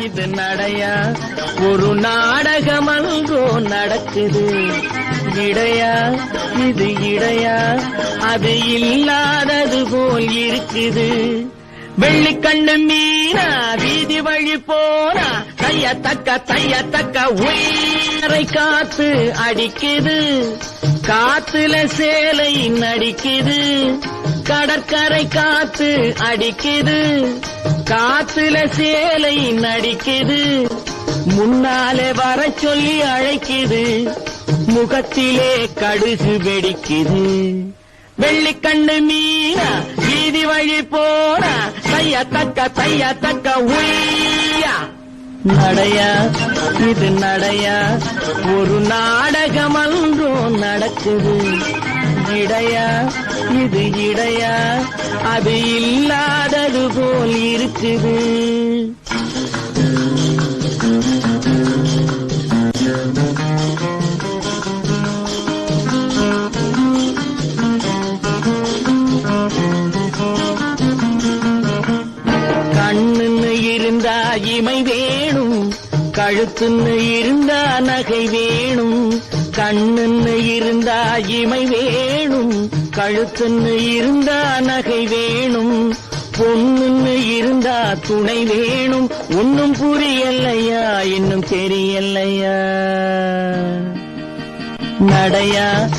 இது நடையா? ஒரு நாடகம் அங்கோ நடக்குது. இடையா? இது இடையா? அது இல்லாதது போல் இருக்குது. வெள்ளிக்கண்ணு மீனா வீதி வழி போனா தைய தக்க தைய தக்க உயிரை காத்து அடிக்குது. காத்துல சேலை நடிக்குது. கடற்கரை காத்து அடிக்குது. காத்துல சேலை நடிக்குது. முன்னாலே வர சொல்லி அழைக்குது. முகத்திலே கடுகு வெடிக்குது. வெள்ளிக்கண்ணு மீனா வீதி வழி போனா தைய தக்க தைய தக்க உய்யா. நடையா இது நடையா? ஒரு நாடகம் அன்றும் நடக்குது. இடையா இது இடையா? அது இல்லா. இல்லாதது போல் இருக்குது. கண்ணுன்னு இருந்தா இமை வேணும் கழுத்துன்னு இருந்தா நகை வேணும். கண்ணுன்னு இருந்தா இமை வேணும் கழுத்துன்னு இருந்தா நகை வேணும். பொண்ணுன்னு இருந்தா துணை வேணும். ஒன்னும் புரியலையா? இன்னும் தெரியலையா? நடையா?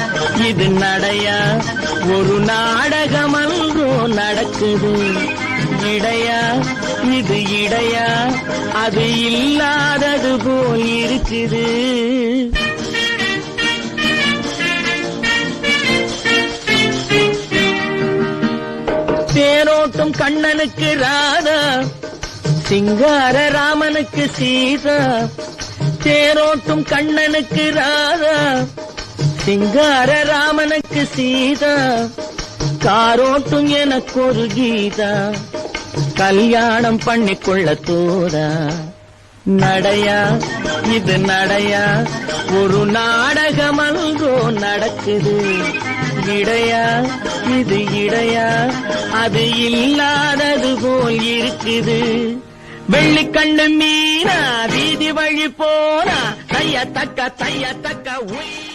இது நடையா? ஒரு நாடகம் அன்றோ நடக்குது. இடையா? இது இடையா? அது இல்லாதது போல் இருக்குது. தேரோட்டும் கண்ணனுக்கு ராதா சிங்கார ராமனுக்கு சீதா தேரோட்டும் கண்ணனுக்கு ராதா சிங்கார ராமனுக்கு சீதா காரோட்டும் எனக்கு ஒரு கீதா கல்யாணம் பண்ணிக்கொள்ள தோதா. நடையா இது நடையா ஒரு நாடகம் அங்கோ நடக்குது. இடையா இது இடையா அது இல்லாதது போல் இருக்குது. வெள்ளிக்கண்ணு மீனா வீதி வழி போனா தைய தக்க தைய தக்க உயிர்.